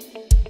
you.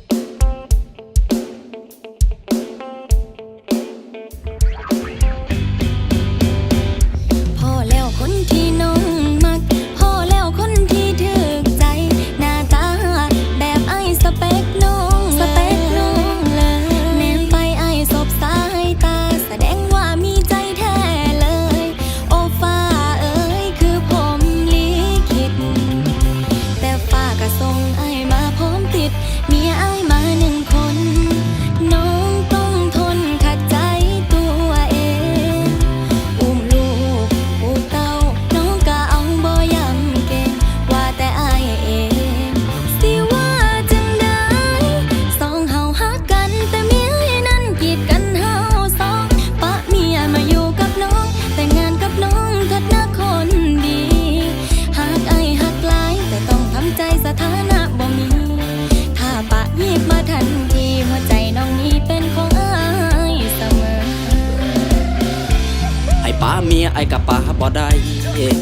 ป้าเมียไอ้กับป้าบ่ได้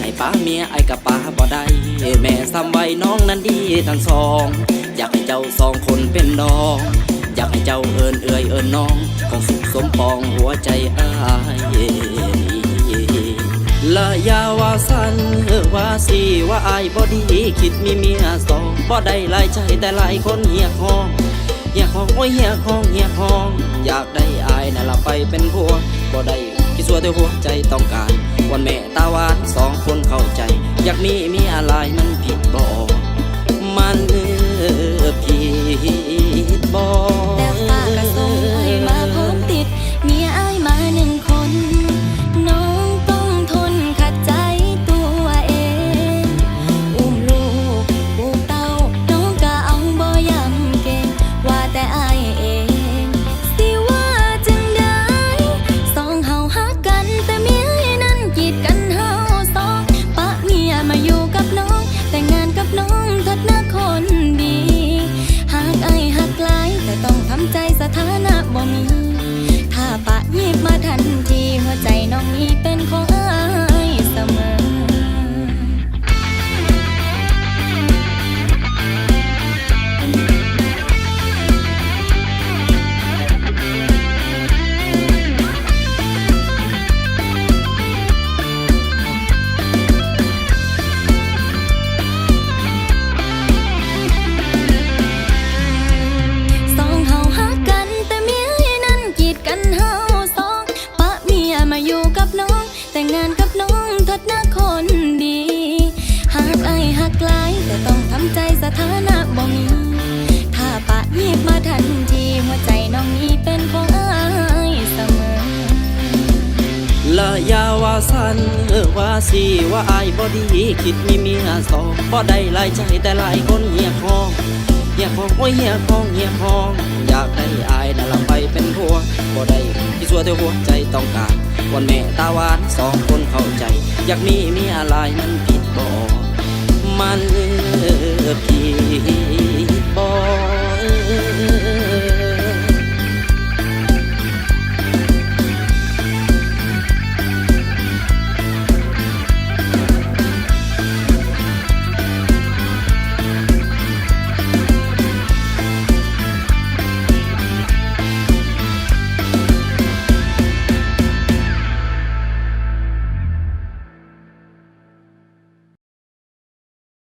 ไอ้ป้าเมียไอ้กับป้าบ่ได้แม่ซ้ำไว้น้องนั้นดีทั้งสอง อยากให้เจ้าสองคนเป็นดอง อยากให้เจ้าเอินเอ่ยเอินน้องคงสุขสมปองหัวใจอ้ายละยาว่าสันว่าสีว่าอายบ่ดีคิดมีเมียสองบ่ได้หลายใจแต่หลายคนเหียห้องเฮียของโอ้ยเฮียของเฮียของ อยากได้อายน่ะละไปเป็นผัวบ่ได้ คิดสัวแต่หัวใจต้องการ วันแม่ตาหวานสองคนเข้าใจ อยากมีมีอะไรมันผิดบ่มัน ว่าสันว่าสีว่าอายบ่ดี คิดมีเมียสองบ่ได้หลายใจแต่หลายคนเหียคองเหียคองโอ้ยเหียคองเหียคอง อยากได้อายน่ะลำไปเป็นผัวบ่ได้ที่สัวแต่หัวใจต้องการวันแม่ตาหวานสองคนเข้าใจ อยากมีเมียหลายมันผิดบ่มันผิดบ่